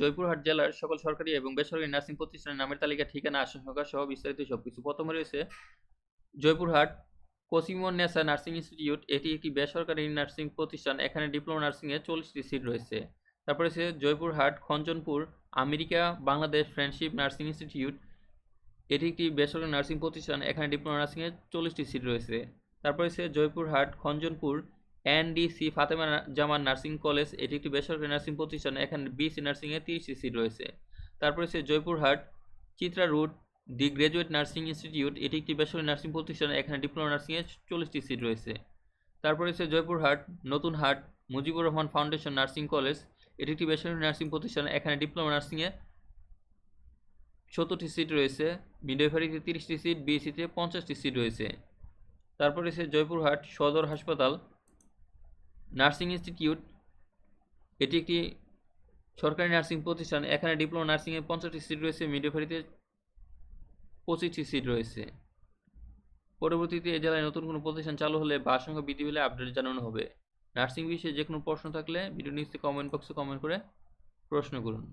জয়পুরহাট জেলার সকল সরকারি এবং বেসরকারি নার্সিং প্রতিষ্ঠানের নামের তালিকা, ঠিকানা, আসন সংখ্যা সহ বিস্তারিত সবকিছু। প্রথমে রয়েছে জয়পুরহাট কসিমন নেসা নার্সিং ইনস্টিটিউট। এটি একটি বেসরকারি নার্সিং প্রতিষ্ঠান। এখানে ডিপ্লোমা নার্সিংয়ে চল্লিশটি সিট রয়েছে। তারপরে রয়েছে Joypurhat Khanjanpur America Bangladesh friendship nursing institute. এটি একটি বেসরকারি নার্সিং প্রতিষ্ঠান। এখানে ডিপ্লোমা নার্সিংয়ে চল্লিশটি সিট রয়েছে। তারপরে রয়েছে Joypurhat Khanjanpur NDC Fatema Zaman nursing college, এটি একটি বেসরকারি নার্সিং প্রতিষ্ঠান, এখানে বিসি নার্সিংয়ে তিরিশটি সিট রয়েছে। তারপরে রয়েছে Joypurhat, Chitra root the graduate nursing institute, এটি একটি বেসরকারি নার্সিং প্রতিষ্ঠান, এখানে ডিপ্লোমা নার্সিংয়ে চল্লিশটি সিট রয়েছে। তারপরে রয়েছে Joypurhat, Notunhat, Mujibur Rahman foundation nursing college, এটি একটি বেসরকারি নার্সিং প্রতিষ্ঠান, এখানে ডিপ্লোমা নার্সিংয়ে সত্তরটি সিট রয়েছে মিডওয়াইফারিতে তিরিশটি সিট, বিএসসিতে পঞ্চাশটি সিট রয়েছে। তারপরে রয়েছে জয়পুরহাট সদর হাসপাতাল নার্সিং ইনস্টিটিউট, এটি একটি সরকারি নার্সিং প্রতিষ্ঠান। এখানে ডিপ্লোমা নার্সিংয়ে পঞ্চাশটি সিট রয়েছে মিডওয়াইফারিতে পঁচিশটি সিট রয়েছে। পরবর্তীতে এ জেলায় নতুন কোনো প্রতিষ্ঠান চালু হলে বা সংখ্যা বৃদ্ধি হলে আপডেট জানানো হবে। নার্সিং বিষয়ে যে কোনো প্রশ্ন থাকলে ভিডিও নিচে কমেন্ট বক্সে কমেন্ট করে প্রশ্ন করুন।